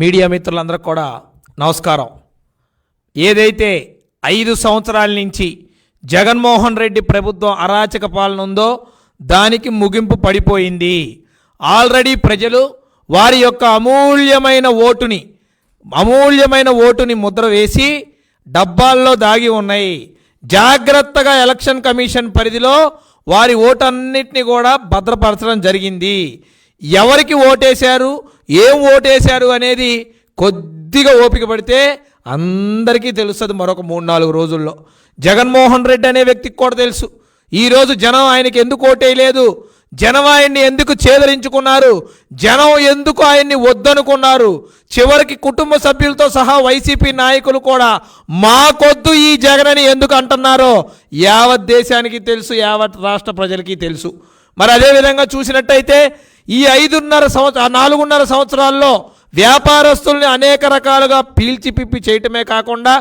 Media మిత్రులందరూ కూడా నమస్కారం. ఏదైతే ఐదు సంవత్సరాల నుంచి జగన్మోహన్ రెడ్డి ప్రభుత్వం అరాచక పాలన ఉందో దానికి ముగింపు పడిపోయింది. ఆల్రెడీ ప్రజలు వారి యొక్క అమూల్యమైన ఓటుని అమూల్యమైన ఓటుని ముద్ర వేసి డబ్బాల్లో దాగి ఉన్నాయి. జాగ్రత్తగా ఎలక్షన్ కమిషన్ పరిధిలో వారి ఓటన్నిటిని కూడా భద్రపరచడం జరిగింది. ఎవరికి ఓటేశారు? ఏం ఓటేశారు అనేది కొద్దిగా ఓపిక పడితే అందరికీ తెలుస్తుంది మరొక మూడు నాలుగు రోజుల్లో. జగన్మోహన్ రెడ్డి అనే వ్యక్తికి కూడా తెలుసు. ఈరోజు జనం ఆయనకి ఎందుకు ఓటేయలేదు? జనం ఆయన్ని ఎందుకు చేదరించుకున్నారు? జనం ఎందుకు ఆయన్ని వద్దనుకున్నారు? చివరికి కుటుంబ సభ్యులతో సహా వైసీపీ నాయకులు కూడా మాకొద్దు ఈ జగనని ఎందుకు అంటున్నారో యావత్ దేశానికి తెలుసు యావత్ రాష్ట్ర ప్రజలకి తెలుసు. మరి అదేవిధంగా చూసినట్టయితే ఈ ఐదున్నర సంవత్సర నాలుగున్నర సంవత్సరాల్లో వ్యాపారస్తుల్ని అనేక రకాలుగా పీల్చి పిప్పి చేయటమే కాకుండా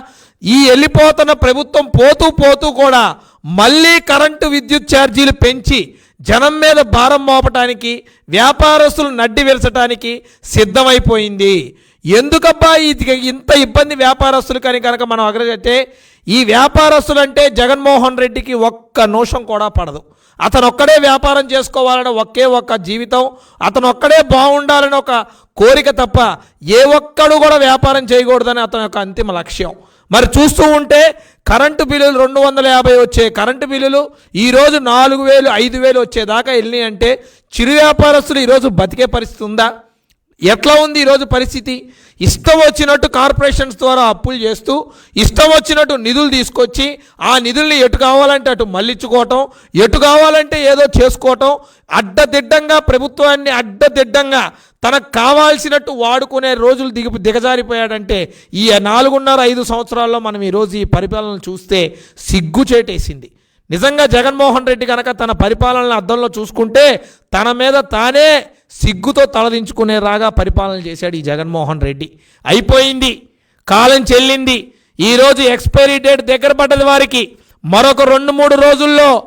ఈ వెళ్ళిపోతున్న ప్రభుత్వం పోతూ పోతూ కూడా మళ్ళీ కరెంటు విద్యుత్ ఛార్జీలు పెంచి జనం మీద భారం మోపటానికి వ్యాపారస్తులు నడ్డి విరచటానికి సిద్ధమైపోయింది. ఎందుకబ్బా ఇది ఇంత ఇబ్బంది వ్యాపారస్తులు కానీ కనుక మనం అగ్రగతే ఈ వ్యాపారస్తులంటే జగన్మోహన్ రెడ్డికి ఒక్క నోషం కూడా పడదు. అతను ఒక్కడే వ్యాపారం చేసుకోవాలని ఒకే ఒక్క జీవితం అతను ఒక్కడే బాగుండాలని ఒక కోరిక తప్ప ఏ ఒక్కడు కూడా వ్యాపారం చేయకూడదని అతని యొక్క అంతిమ లక్ష్యం. మరి చూస్తూ ఉంటే కరెంటు బిల్లులు రెండు వందల యాభై వచ్చే కరెంటు బిల్లులు ఈరోజు నాలుగు వేలు ఐదు వేలు వచ్చేదాకా వెళ్ళినాయి అంటే చిరు వ్యాపారస్తులు ఈరోజు బతికే పరిస్థితి ఉందా? ఎట్లా ఉంది ఈరోజు పరిస్థితి? ఇష్టం వచ్చినట్టు కార్పొరేషన్స్ ద్వారా అప్పులు చేస్తూ ఇష్టం వచ్చినట్టు నిధులు తీసుకొచ్చి ఆ నిధుల్ని ఎటు కావాలంటే అటు మళ్ళించుకోవటం ఎటు కావాలంటే ఏదో చేసుకోవటం అడ్డదిడ్డంగా ప్రభుత్వాన్ని అడ్డదిడ్డంగా తనకు కావాల్సినట్టు వాడుకునే రోజులు దిగి దిగజారిపోయాడంటే ఈ నాలుగున్నర ఐదు సంవత్సరాల్లో మనం ఈరోజు ఈ పరిపాలన చూస్తే సిగ్గుచేటేసింది నిజంగా జగన్మోహన్ రెడ్డి కనుక తన పరిపాలనను అద్దంలో చూసుకుంటే తన మీద తానే సిగ్గుతో తలదించుకునే రాగా పరిపాలన చేశాడు ఈ జగన్మోహన్ రెడ్డి. అయిపోయింది. కాలం చెల్లింది. ఈరోజు ఎక్స్పైరీ డేట్ దగ్గర పడ్డది వారికి. మరొక రెండు మూడు రోజుల్లో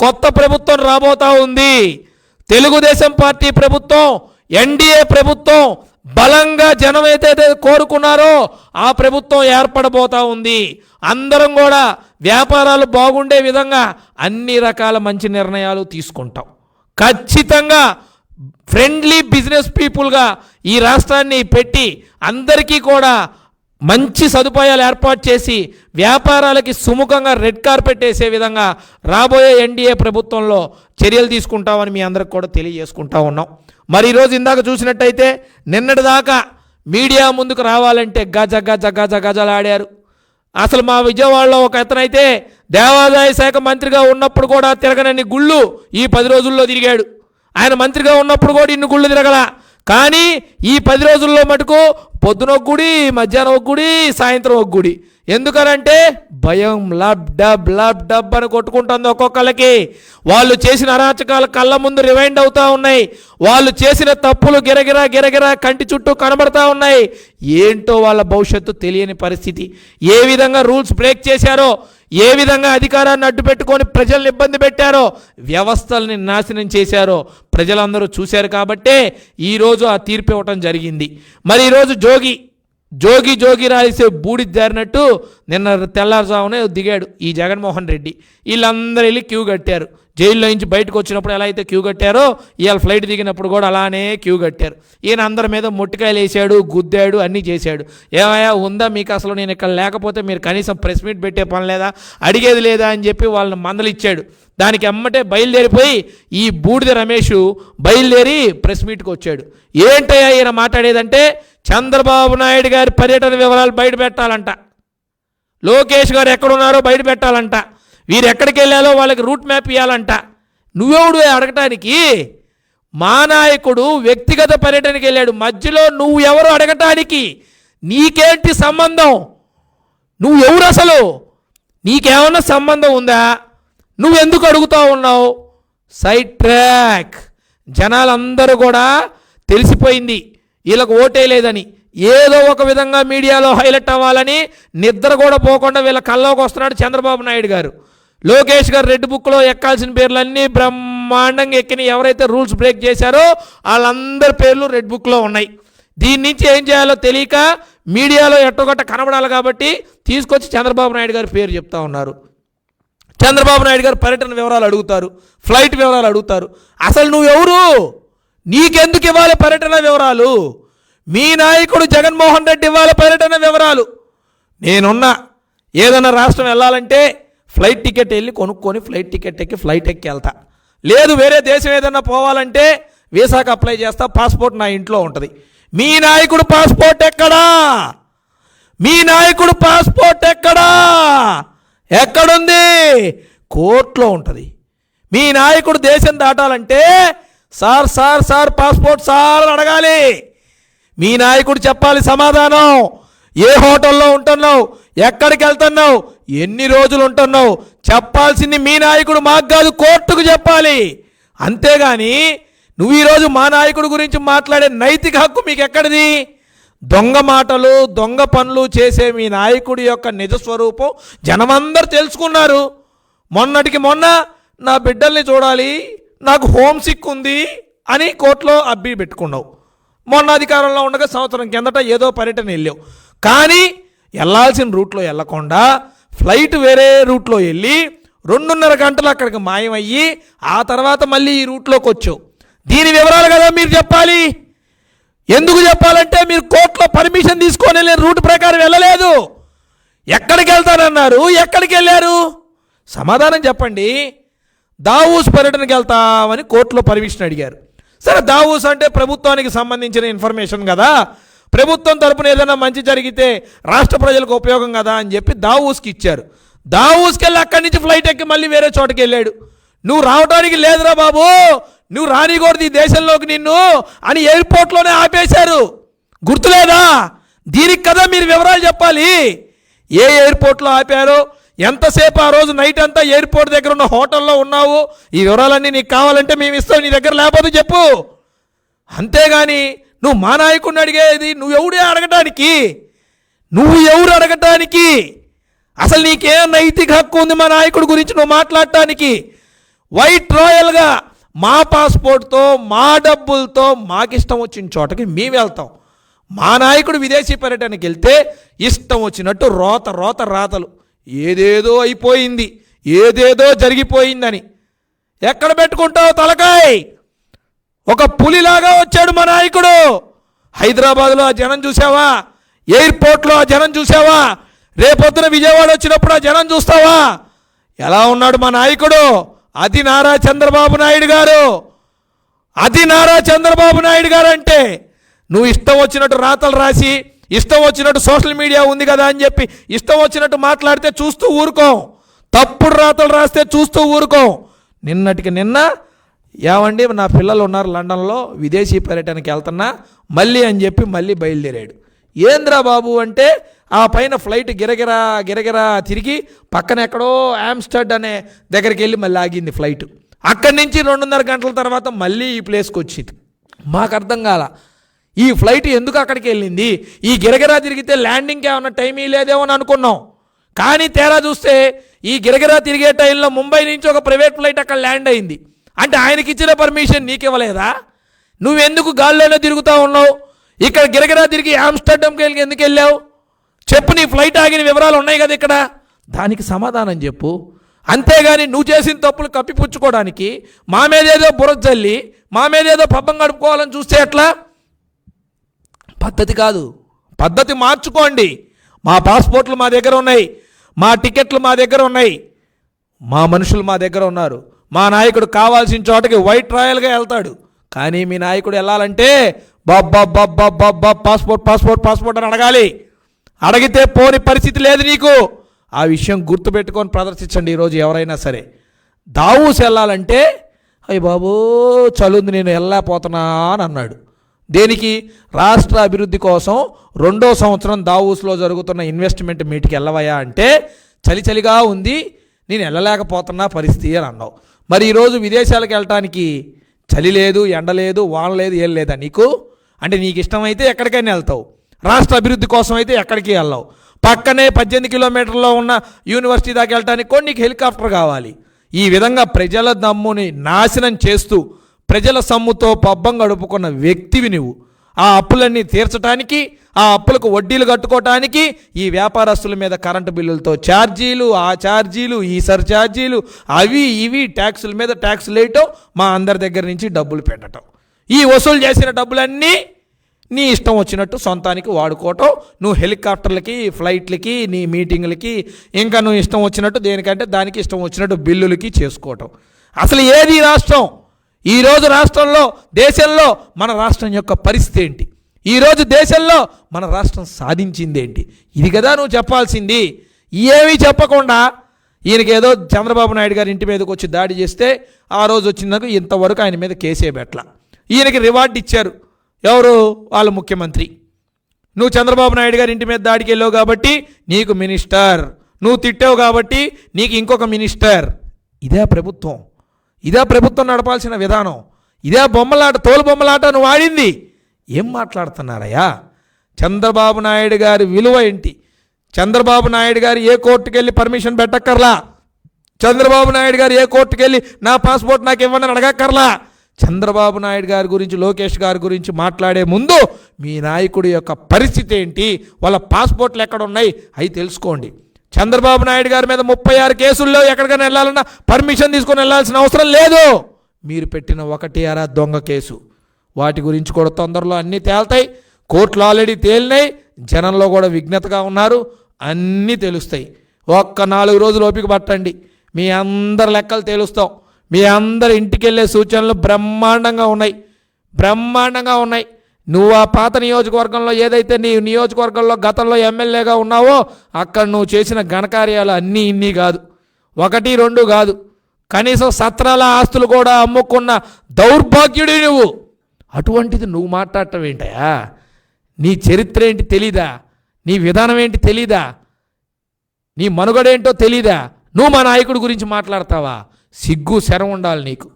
కొత్త ప్రభుత్వం రాబోతా ఉంది. తెలుగుదేశం పార్టీ ప్రభుత్వం ఎన్డీఏ ప్రభుత్వం బలంగా జనం ఏదైతే కోరుకున్నారో ఆ ప్రభుత్వం ఏర్పడబోతా ఉంది. అందరం కూడా వ్యాపారాలు బాగుండే విధంగా అన్ని రకాల మంచి నిర్ణయాలు తీసుకుంటాం. ఖచ్చితంగా ఫ్రెండ్లీ బిజినెస్ పీపుల్గా ఈ రాష్ట్రాన్ని పెట్టి అందరికీ కూడా మంచి సదుపాయాలు ఏర్పాటు చేసి వ్యాపారాలకి సుముఖంగా రెడ్ కార్పెట్ వేసే విధంగా రాబోయే ఎన్డీఏ ప్రభుత్వంలో చర్యలు తీసుకుంటామని మీ అందరికి కూడా తెలియజేసుకుంటా ఉన్నాం. మరి ఈరోజు ఇందాక చూసినట్టయితే నిన్నటిదాకా మీడియా ముందుకు రావాలంటే గజ గజ గజ గజలాడారు. అసలు మా విజయవాడలో ఒక అతనైతే దేవాదాయ శాఖ మంత్రిగా ఉన్నప్పుడు కూడా తిరగనన్ని గుళ్ళు ఈ పది రోజుల్లో తిరిగాడు. ఆయన మంత్రిగా ఉన్నప్పుడు కూడా ఇన్ని గుళ్ళు తిరగల. కానీ ఈ పది రోజుల్లో మటుకు పొద్దున ఒక గుడి మధ్యాహ్నం ఒక గుడి సాయంత్రం ఒక గుడి. ఎందుకనంటే భయం లబ్ డబ్ లబ్ డబ్ అని కొట్టుకుంటుంది ఒక్కొక్కళ్ళకి. వాళ్ళు చేసిన అరాచకాలు కళ్ళ ముందు రివైండ్ అవుతూ ఉన్నాయి. వాళ్ళు చేసిన తప్పులు గిరగిరా గిరగిరా కంటి చుట్టూ కనబడతా ఉన్నాయి. ఏంటో వాళ్ళ భవిష్యత్తు తెలియని పరిస్థితి. ఏ విధంగా రూల్స్ బ్రేక్ చేశారో ఏ విధంగా అధికారాన్ని అడ్డుపెట్టుకొని ప్రజల్ని ఇబ్బంది పెట్టారో వ్యవస్థల్ని నాశనం చేశారో ప్రజలందరూ చూశారు కాబట్టే ఈరోజు ఆ తీర్పు ఇవ్వటం జరిగింది. మరి ఈరోజు జోగి జోగి జోగి రాలిసే బూడి జారినట్టు నిన్న తెల్లారుజామునే దిగాడు ఈ జగన్మోహన్ రెడ్డి. వీళ్ళందరూ వెళ్ళి క్యూ కట్టారు. జైల్లో నుంచి బయటకు వచ్చినప్పుడు ఎలా అయితే క్యూ కట్టారో ఇవాళ ఫ్లైట్ దిగినప్పుడు కూడా అలానే క్యూ కట్టారు. ఈయన అందరి మీద మొట్టికాయలు వేసాడు గుద్దాడు అన్నీ చేశాడు. ఏమయ్యా ఉందా మీకు అసలు? నేను ఇక్కడ లేకపోతే మీరు కనీసం ప్రెస్ మీట్ పెట్టే పని లేదా? అడిగేది లేదా అని చెప్పి వాళ్ళని మందలిచ్చాడు. దానికి అమ్మటే బయలుదేరిపోయి ఈ బూడిద రమేష్ బయలుదేరి ప్రెస్ మీట్కి వచ్చాడు. ఏంటయ్యా ఈయన మాట్లాడేదంటే చంద్రబాబు నాయుడు గారి పర్యటన వివరాలు బయట పెట్టాలంట. లోకేష్ గారు ఎక్కడున్నారో బయట పెట్టాలంట. వీరు ఎక్కడికి వెళ్ళాలో వాళ్ళకి రూట్ మ్యాప్ ఇవ్వాలంట నువ్వెవడు అడగటానికి మా నాయకుడు వ్యక్తిగత పర్యటనకి వెళ్ళాడు. మధ్యలో నువ్వు ఎవరు అడగటానికి? నీకేంటి సంబంధం? నువ్వు ఎవరు అసలు? నీకేమన్నా సంబంధం ఉందా? నువ్వెందుకు అడుగుతా ఉన్నావు? Side track. జనాలందరూ కూడా తెలిసిపోయింది. వీళ్ళకు ఓటే లేదని. ఏదో ఒక విధంగా మీడియాలో హైలైట్ అవ్వాలని నిద్ర కూడా పోకుండా వీళ్ళ కల్లోకి వస్తున్నాడు చంద్రబాబు నాయుడు గారు. లోకేష్ గారు రెడ్ బుక్లో ఎక్కాల్సిన పేర్లన్నీ బ్రహ్మాండంగా ఎక్కిన ఎవరైతే రూల్స్ బ్రేక్ చేశారో వాళ్ళందరి పేర్లు రెడ్ బుక్లో ఉన్నాయి. దీని నుంచి ఏం చేయాలో తెలియక మీడియాలో ఎట్టగొట్ట కనబడాలి కాబట్టి తీసుకొచ్చి చంద్రబాబు నాయుడు గారి పేరు చెప్తా ఉన్నారు. చంద్రబాబు నాయుడు గారు పర్యటన వివరాలు అడుగుతారు. ఫ్లైట్ వివరాలు అడుగుతారు. అసలు నువ్వెవరు నీకెందుకు ఇవ్వాలి పర్యటన వివరాలు? మీ నాయకుడు జగన్మోహన్ రెడ్డి ఇవ్వాలి పర్యటన వివరాలు. నేనున్నా. ఏదైనా రాష్ట్రం వెళ్ళాలంటే ఫ్లైట్ టికెట్ వెళ్ళి కొనుక్కొని ఫ్లైట్ టికెట్ ఎక్కి ఫ్లైట్ ఎక్కి వెళ్తా. లేదు వేరే దేశం ఏదైనా పోవాలంటే వీసాకి అప్లై చేస్తా పాస్పోర్ట్ నా ఇంట్లో ఉంటుంది. మీ నాయకుడు పాస్పోర్ట్ ఎక్కడా? మీ నాయకుడు పాస్పోర్ట్ ఎక్కడా? ఎక్కడుంది? కోర్టులో ఉంటుంది. మీ నాయకుడు దేశం దాటాలంటే sir sir sir passport sir అడగాలి. మీ నాయకుడు చెప్పాలి సమాధానం. ఏ హోటల్లో ఉంటున్నావు? ఎక్కడికి వెళ్తున్నావు? ఎన్ని రోజులు ఉంటున్నావు చెప్పాల్సింది మీ నాయకుడు మాకు కాదు కోర్టుకు చెప్పాలి. అంతేగాని నువ్వు ఈరోజు మా నాయకుడి గురించి మాట్లాడే నైతిక హక్కు మీకు ఎక్కడిది దొంగ మాటలు దొంగ పనులు చేసే మీ నాయకుడి యొక్క నిజ స్వరూపం జనమందరూ తెలుసుకున్నారు. మొన్నటికి మొన్న నా బిడ్డల్ని చూడాలి నాకు హోమ్ సిక్ ఉంది అని కోర్టులో అబ్బి పెట్టుకున్నావు. మొన్న అధికారంలో ఉండగా సంవత్సరం కిందట ఏదో పర్యటన వెళ్ళావు. కానీ వెళ్ళాల్సిన రూట్లో వెళ్ళకుండా ఫ్లైట్ వేరే రూట్లో వెళ్ళి రెండున్నర గంటలు అక్కడికి మాయమయ్యి ఆ తర్వాత మళ్ళీ ఈ రూట్లోకి వచ్చావు. దీని వివరాలు కదా మీరు చెప్పాలి? ఎందుకు చెప్పాలంటే మీరు కోర్టులో పర్మిషన్ తీసుకొని వెళ్ళిన రూట్ ప్రకారం వెళ్ళలేదు. ఎక్కడికి వెళ్తానన్నారు? ఎక్కడికి వెళ్ళారు? సమాధానం చెప్పండి. దావూస్ పర్యటనకి వెళ్తామని కోర్టులో పర్మిషన్ అడిగారు. సరే దావూస్ అంటే ప్రభుత్వానికి సంబంధించిన ఇన్ఫర్మేషన్ కదా. ప్రభుత్వం తరపున ఏదైనా మంచి జరిగితే రాష్ట్ర ప్రజలకు ఉపయోగం కదా అని చెప్పి దావూస్కి ఇచ్చారు. దావూస్కి వెళ్ళి అక్కడి నుంచి ఫ్లైట్ ఎక్కి మళ్ళీ వేరే చోటకి వెళ్ళాడు. నువ్వు రావడానికి లేదురా బాబు నువ్వు రానికూడదు ఈ దేశంలోకి నిన్ను అని ఎయిర్పోర్ట్లోనే ఆపేశారు. గుర్తులేదా? దీనికి కదా మీరు వివరాలు చెప్పాలి. ఏ ఎయిర్పోర్ట్లో ఆపారో ఎంతసేపు ఆ రోజు నైట్ అంతా ఎయిర్పోర్ట్ దగ్గర ఉన్న హోటల్లో ఉన్నావు? ఈ వివరాలన్నీ నీకు కావాలంటే మేము ఇస్తాం నీ దగ్గర లేకపోతే చెప్పు. అంతేగాని నువ్వు మా నాయకుడిని అడిగేది నువ్వు ఎవడే అడగటానికి? నువ్వు ఎవరు అడగటానికి? అసలు నీకేం నైతిక హక్కు ఉంది మా నాయకుడి గురించి నువ్వు మాట్లాడటానికి? వైట్ రాయల్గా మా పాస్పోర్ట్తో మా డబ్బులతో మాకిష్టం వచ్చిన చోటకి మేము వెళ్తాం. మా నాయకుడు విదేశీ పర్యటనకి వెళ్తే ఇష్టం వచ్చినట్టు రోత రోత రాతలు. ఏదేదో అయిపోయింది ఏదేదో జరిగిపోయిందని. ఎక్కడ పెట్టుకుంటావు తలకాయ్? ఒక పులిలాగా వచ్చాడు మా నాయకుడు. హైదరాబాద్లో ఆ జనం చూసావా? ఎయిర్పోర్ట్లో ఆ జనం చూసావా? రేపొద్దున విజయవాడ వచ్చినప్పుడు ఆ జనం చూస్తావా? ఎలా ఉన్నాడు మా నాయకుడు? అది నారా చంద్రబాబు నాయుడు గారు. అది నారా చంద్రబాబు నాయుడు గారు అంటే నువ్వు ఇష్టం వచ్చినట్టు రాతలు రాసి ఇష్టం వచ్చినట్టు సోషల్ మీడియా ఉంది కదా అని చెప్పి ఇష్టం వచ్చినట్టు మాట్లాడితే చూస్తూ ఊరుకోం. తప్పుడు రాతలు రాస్తే చూస్తూ ఊరుకోం. నిన్నటికి నిన్న ఏమండి నా పిల్లలు ఉన్నారు లండన్లో విదేశీ పర్యటనకి వెళ్తున్నా మళ్ళీ అని చెప్పి మళ్ళీ బయలుదేరాడు. ఏంద్రా బాబు అంటే ఆ పైన ఫ్లైట్ గిరగిరా గిరగిరా తిరిగి పక్కన ఎక్కడో ఆమ్స్టర్డ్ అనే దగ్గరికి వెళ్ళి మళ్ళీ ఆగింది ఫ్లైట్. అక్కడి నుంచి రెండున్నర గంటల తర్వాత మళ్ళీ ఈ ప్లేస్కి వచ్చింది. మాకు అర్థం కాల ఈ ఫ్లైట్ ఎందుకు అక్కడికి వెళ్ళింది? ఈ గిరగిరా తిరిగితే ల్యాండింగ్కి ఏమన్నా టైం లేదేమో అని అనుకున్నాం. కానీ తేడా చూస్తే ఈ గిరగిరా తిరిగే టైంలో ముంబై నుంచి ఒక ప్రైవేట్ ఫ్లైట్ అక్కడ ల్యాండ్ అయింది. అంటే ఆయనకి ఇచ్చిన పర్మిషన్ నీకు ఇవ్వలేదా నువ్వెందుకు గాల్లోనే తిరుగుతూ ఉన్నావు? ఇక్కడ గిరగిరా తిరిగి ఆమ్స్టర్డమ్కి వెళ్ళి ఎందుకు వెళ్ళావు? చెప్పు నీ ఫ్లైట్ ఆగిన వివరాలు ఉన్నాయి కదా ఇక్కడ? దానికి సమాధానం చెప్పు. అంతేగాని నువ్వు చేసిన తప్పులు కప్పిపుచ్చుకోవడానికి మా మీదేదో బురద జల్లి మా మీదేదో పబ్బం గడుపుకోవాలని చూస్తే ఎట్లా? పద్ధతి కాదు. పద్ధతి మార్చుకోండి. మా పాస్పోర్ట్లు మా దగ్గర ఉన్నాయి. మా టికెట్లు మా దగ్గర ఉన్నాయి. మా మనుషులు మా దగ్గర ఉన్నారు. మా నాయకుడు కావాల్సిన చోటకి వైట్ రాయల్గా వెళ్తాడు. కానీ మీ నాయకుడు వెళ్ళాలంటే బాబ్బా పాస్పోర్ట్ పాస్పోర్ట్ పాస్పోర్ట్ అని అడగాలి. అడిగితే పోని పరిస్థితి లేదు నీకు. ఆ విషయం గుర్తుపెట్టుకొని ప్రదర్శించండి ఈరోజు ఎవరైనా సరే. దావూస్ వెళ్ళాలంటే అయ్యి బాబు చలుంది నేను వెళ్ళలేకపోతున్నా అని అన్నాడు. దేనికి? రాష్ట్ర అభివృద్ధి కోసం రెండో సంవత్సరం దావూస్లో జరుగుతున్న ఇన్వెస్ట్మెంట్ మీటికి వెళ్ళవయా అంటే చలి చలిగా ఉంది నేను వెళ్ళలేకపోతున్నా పరిస్థితి అని అన్నావు. మరి ఈరోజు విదేశాలకు వెళ్ళటానికి చలి లేదు ఎండ లేదు వాన లేదు ఏం లేదా నీకు? అంటే నీకు ఇష్టమైతే ఎక్కడికైనా వెళ్తావు. రాష్ట్ర అభివృద్ధి కోసం అయితే ఎక్కడికి వెళ్ళావు. పక్కనే పద్దెనిమిది కిలోమీటర్లో ఉన్న యూనివర్సిటీ దాకా వెళ్ళటానికి కూడా నీకు హెలికాప్టర్ కావాలి. ఈ విధంగా ప్రజల దమ్ముని నాశనం చేస్తూ ప్రజల సమ్ముతో పబ్బం గడుపుకున్న వ్యక్తివి నువ్వు. ఆ అప్పులన్నీ తీర్చడానికి ఆ అప్పులకు వడ్డీలు కట్టుకోవటానికి ఈ వ్యాపారస్తుల మీద కరెంటు బిల్లులతో ఛార్జీలు ఆ ఛార్జీలు ఈ సర్ఛార్జీలు అవి ఇవి ట్యాక్సుల మీద ట్యాక్సులు వేయటం మా అందరి దగ్గర నుంచి డబ్బులు పెట్టడం ఈ వసూలు చేసిన డబ్బులన్నీ నీ ఇష్టం వచ్చినట్టు సొంతానికి వాడుకోవటం నువ్వు హెలికాప్టర్లకి ఫ్లైట్లకి నీ మీటింగ్లకి ఇంకా నువ్వు ఇష్టం వచ్చినట్టు దేనికంటే దానికి ఇష్టం వచ్చినట్టు బిల్లులకి చేసుకోవటం. అసలు ఏది రాష్ట్రం? ఈరోజు రాష్ట్రంలో దేశంలో మన రాష్ట్రం యొక్క పరిస్థితి ఏంటి? ఈరోజు దేశంలో మన రాష్ట్రం సాధించిందేంటి ఇది కదా నువ్వు చెప్పాల్సింది. ఏమీ చెప్పకుండా ఈయనకి ఏదో చంద్రబాబు నాయుడు గారి ఇంటి మీదకి వచ్చి దాడి చేస్తే ఆ రోజు వచ్చిందాక ఇంతవరకు ఆయన మీద కేసే పెట్టల. ఈయనకి రివార్డు ఇచ్చారు. ఎవరు? వాళ్ళ ముఖ్యమంత్రి. నువ్వు చంద్రబాబు నాయుడు గారి ఇంటి మీద దాడికి వెళ్ళావు కాబట్టి నీకు మినిస్టర్. నువ్వు తిట్టావు కాబట్టి నీకు ఇంకొక మినిస్టర్. ఇదే ప్రభుత్వం. ఇదే ప్రభుత్వం నడపాల్సిన విధానం. ఇదే బొమ్మలాట తోలు బొమ్మలాట నువ్వు ఆడింది. ఏం మాట్లాడుతున్నారయ్యా? చంద్రబాబు నాయుడు గారి విలువ ఏంటి? చంద్రబాబు నాయుడు గారు ఏ కోర్టుకు వెళ్ళి పర్మిషన్ పెట్టక్కర్లా? చంద్రబాబు నాయుడు గారు ఏ కోర్టుకు వెళ్ళి నా పాస్పోర్ట్ నాకు ఇవ్వని అడగక్కర్లా? చంద్రబాబు నాయుడు గారి గురించి లోకేష్ గారి గురించి మాట్లాడే ముందు మీ నాయకుడి యొక్క పరిస్థితి ఏంటి? వాళ్ళ పాస్పోర్ట్లు ఎక్కడ ఉన్నాయి అవి తెలుసుకోండి. చంద్రబాబు నాయుడు గారి మీద ముప్పై ఆరు కేసుల్లో ఎక్కడికైనా వెళ్ళాలన్నా పర్మిషన్ తీసుకొని వెళ్ళాల్సిన అవసరం లేదు. మీరు పెట్టిన ఒకటి అరా దొంగ కేసు. వాటి గురించి కూడా తొందరలో అన్నీ తేల్తాయి. కోర్టులు ఆల్రెడీ తేలినాయి. జనంలో కూడా విఘ్నతగా ఉన్నారు. అన్నీ తెలుస్తాయి. ఒక్క నాలుగు రోజులు ఓపిక పట్టండి. మీ అందరి లెక్కలు తేలుస్తాం. మీ అందరి ఇంటికి వెళ్ళే సూచనలు బ్రహ్మాండంగా ఉన్నాయి. బ్రహ్మాండంగా ఉన్నాయి. నువ్వు ఆ పాత నియోజకవర్గంలో ఏదైతే నీ నియోజకవర్గంలో గతంలో ఎమ్మెల్యేగా ఉన్నావో అక్కడ నువ్వు చేసిన ఘనకార్యాలు అన్నీ ఇన్ని కాదు. ఒకటి రెండు కాదు. కనీసం సత్రాల ఆస్తులు కూడా అమ్ముకున్న దౌర్భాగ్యుడి నువ్వు. అటువంటిది నువ్వు మాట్లాడటం ఏంటయా నీ చరిత్ర ఏంటి తెలీదా? నీ విధానం ఏంటి తెలీదా? నీ మనుగడేంటో తెలీదా? నువ్వు మా నాయకుడి గురించి మాట్లాడతావా? సిగ్గు శరం ఉండాలి నీకు.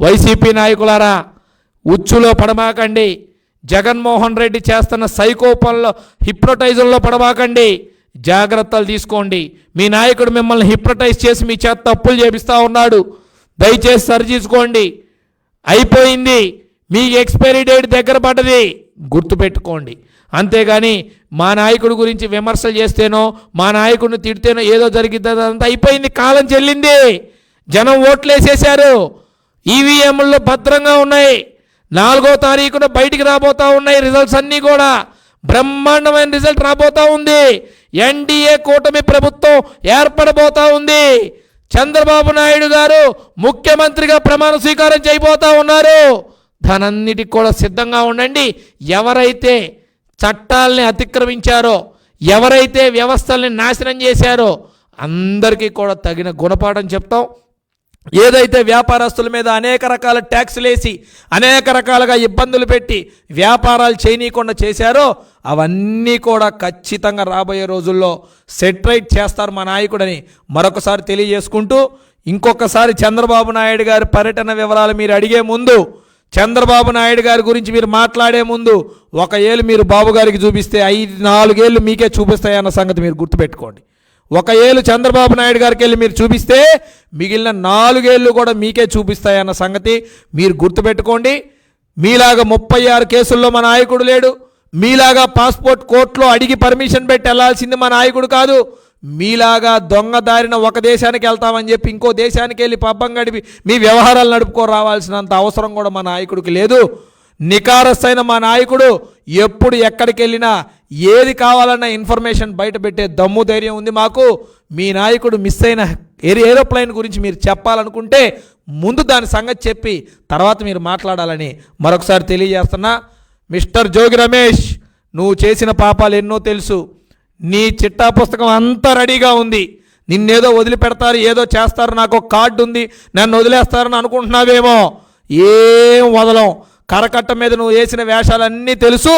వైసీపీ నాయకులారా ఉచ్చులో పడమాకండి. జగన్మోహన్ రెడ్డి చేస్తున్న సైకో పనుల్లో హిప్నోటైజంలో జాగ్రత్తలు తీసుకోండి. మీ నాయకుడు మిమ్మల్ని హిప్నటైజ్ చేసి మీ చేత తప్పులు చేపిస్తూ ఉన్నాడు. దయచేసి సరిచూసుకోండి అయిపోయింది. మీ ఎక్స్పైరీ డేట్ దగ్గర పడ్డది. గుర్తుపెట్టుకోండి. అంతేగాని మా నాయకుడి గురించి విమర్శలు చేస్తేనో మా నాయకుడిని తిడితేనో ఏదో జరిగిద్ది అదంతా అయిపోయింది. కాలం చెల్లింది. జనం ఓట్లేసేశారు. ఈవీఎంలు భద్రంగా ఉన్నాయి. నాలుగో తారీఖున బయటికి రాబోతా ఉన్నాయి రిజల్ట్స్ అన్నీ కూడా. బ్రహ్మాండమైన రిజల్ట్ రాబోతా ఉంది. ఎన్డీఏ కూటమి ప్రభుత్వం ఏర్పడబోతా ఉంది. చంద్రబాబు నాయుడు గారు ముఖ్యమంత్రిగా ప్రమాణ స్వీకారం చేయబోతా ఉన్నారు. దానన్నిటికి కూడా సిద్ధంగా ఉండండి. ఎవరైతే చట్టాలని అతిక్రమించారో ఎవరైతే వ్యవస్థల్ని నాశనం చేశారో అందరికీ కూడా తగిన గుణపాఠం చెప్తాం. ఏదైతే వ్యాపారస్తుల మీద అనేక రకాల ట్యాక్సులు వేసి అనేక రకాలుగా ఇబ్బందులు పెట్టి వ్యాపారాలు చేయనీయకుండా చేశారో అవన్నీ కూడా ఖచ్చితంగా రాబోయే రోజుల్లో సెట్రైట్ చేస్తారు మా నాయకుడని మరొకసారి తెలియజేసుకుంటూ ఇంకొకసారి చంద్రబాబు నాయుడు గారి పర్యటన వివరాలు మీరు అడిగే ముందు చంద్రబాబు నాయుడు గారి గురించి మీరు మాట్లాడే ముందు ఒక ఏళ్ళు మీరు బాబు గారికి చూపిస్తే ఐదు నాలుగేళ్ళు మీకే చూపిస్తాయన్న సంగతి మీరు గుర్తుపెట్టుకోండి. ఒక ఏళ్ళు చంద్రబాబు నాయుడు గారికి వెళ్ళి మీరు చూపిస్తే మిగిలిన నాలుగేళ్ళు కూడా మీకే చూపిస్తాయన్న సంగతి మీరు గుర్తుపెట్టుకోండి. మీలాగా ముప్పై ఆరు కేసుల్లో మా నాయకుడు లేడు. మీలాగా పాస్పోర్ట్ కోర్టులో అడిగి పర్మిషన్ పెట్టి వెళ్ళాల్సింది మా నాయకుడు కాదు. మీలాగా దొంగ దారిన ఒక దేశానికి వెళ్తామని చెప్పి ఇంకో దేశానికి వెళ్ళి పబ్బం గడిపి మీ వ్యవహారాలు నడుపుకో రావాల్సినంత అవసరం కూడా మా నాయకుడికి లేదు. నికారస్తైన మా నాయకుడు ఎప్పుడు ఎక్కడికి వెళ్ళినా ఏది కావాలన్న ఇన్ఫర్మేషన్ బయట పెట్టే దమ్ము ధైర్యం ఉంది మాకు. మీ నాయకుడు మిస్ అయిన ఏరో ఏరోప్లైన్ గురించి మీరు చెప్పాలనుకుంటే ముందు దాని సంగతి చెప్పి తర్వాత మీరు మాట్లాడాలని మరొకసారి తెలియజేస్తున్నా. మిస్టర్ జోగి రమేష్ నువ్వు చేసిన పాపాలు ఎన్నో తెలుసు. నీ చిట్టా పుస్తకం అంతా రెడీగా ఉంది. నిన్నేదో వదిలిపెడతారు ఏదో చేస్తారు నాకు ఒక కార్డు ఉంది నన్ను వదిలేస్తారని అనుకుంటున్నావేమో? ఏం వదలం. కరకట్ట మీద నువ్వు వేసిన వేషాలన్నీ తెలుసు.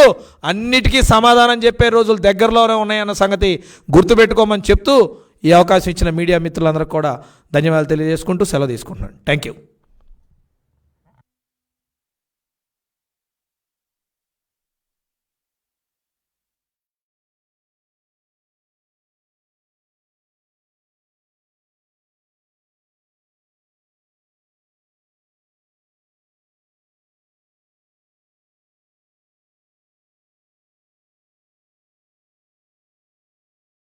అన్నిటికీ సమాధానం చెప్పే రోజులు దగ్గరలోనే ఉన్నాయన్న సంగతి గుర్తుపెట్టుకోమని చెప్తూ ఈ అవకాశం ఇచ్చిన మీడియా మిత్రులందరికీ కూడా ధన్యవాదాలు తెలియజేసుకుంటూ సెలవు తీసుకుంటున్నాను. Thank you